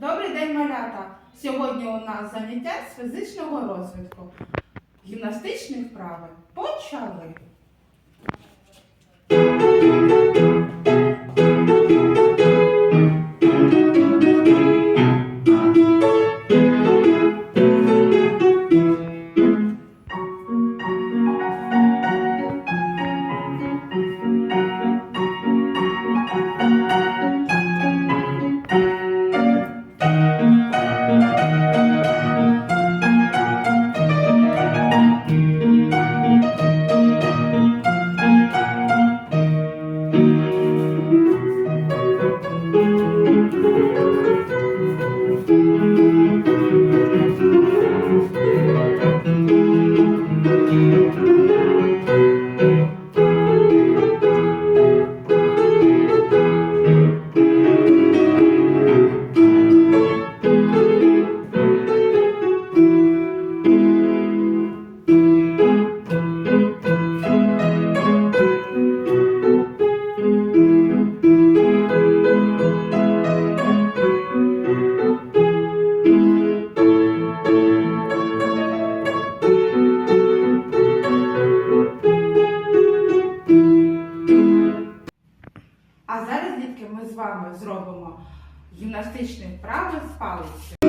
Добрий день, малята! Сьогодні у нас заняття з фізичного розвитку. Гімнастичні вправи почали. А зараз, дітки, ми з вами зробимо гімнастичні вправи з палицею.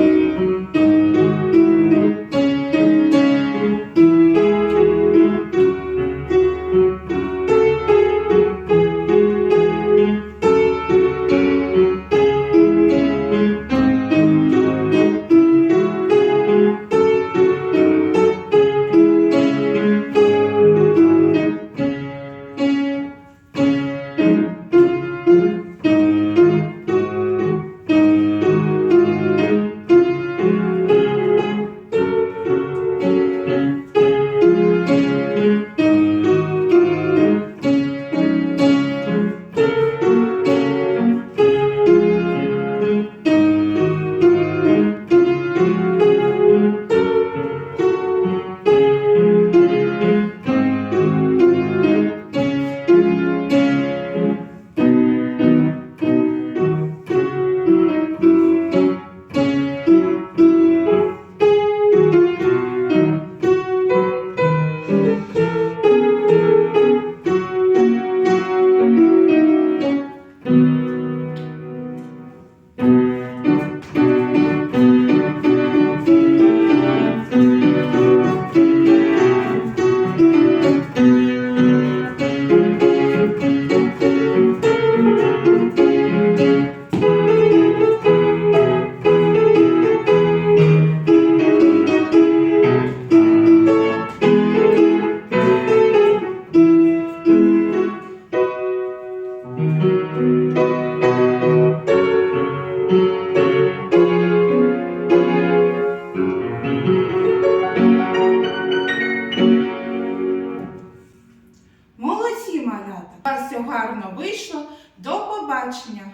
все гарно вийшло. До побачення!